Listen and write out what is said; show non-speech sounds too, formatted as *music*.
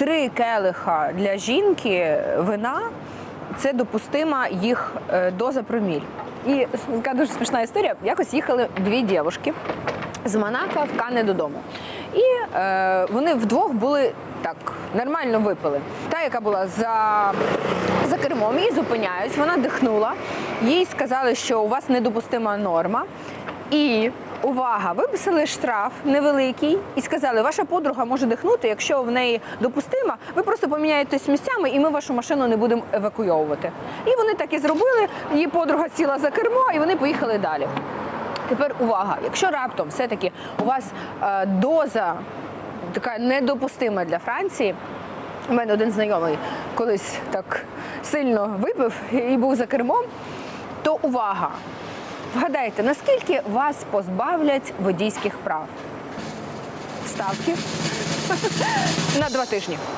три келиха для жінки вина це допустима їх е, доза проміль. І така дуже смішна історія. Якось їхали дві дівчинки з Монако в Кане додому. І е, вони вдвох були так нормально випили. Та, яка була за, за кермом, її зупиняють, вона дихнула. Їй сказали, що у вас недопустима норма. І увага, виписали штраф невеликий і сказали, ваша подруга може дихнути, якщо в неї допустима, ви просто поміняєтесь місцями, і ми вашу машину не будемо евакуйовувати. І вони так і зробили. Її подруга сіла за кермо, і вони поїхали далі. Тепер увага, якщо раптом все-таки у вас е, доза така недопустима для Франції. У мене один знайомий колись так сильно випив і був за кермом, то увага! Вгадайте, наскільки вас позбавлять водійських прав? Ставки *laughs* на два тижні.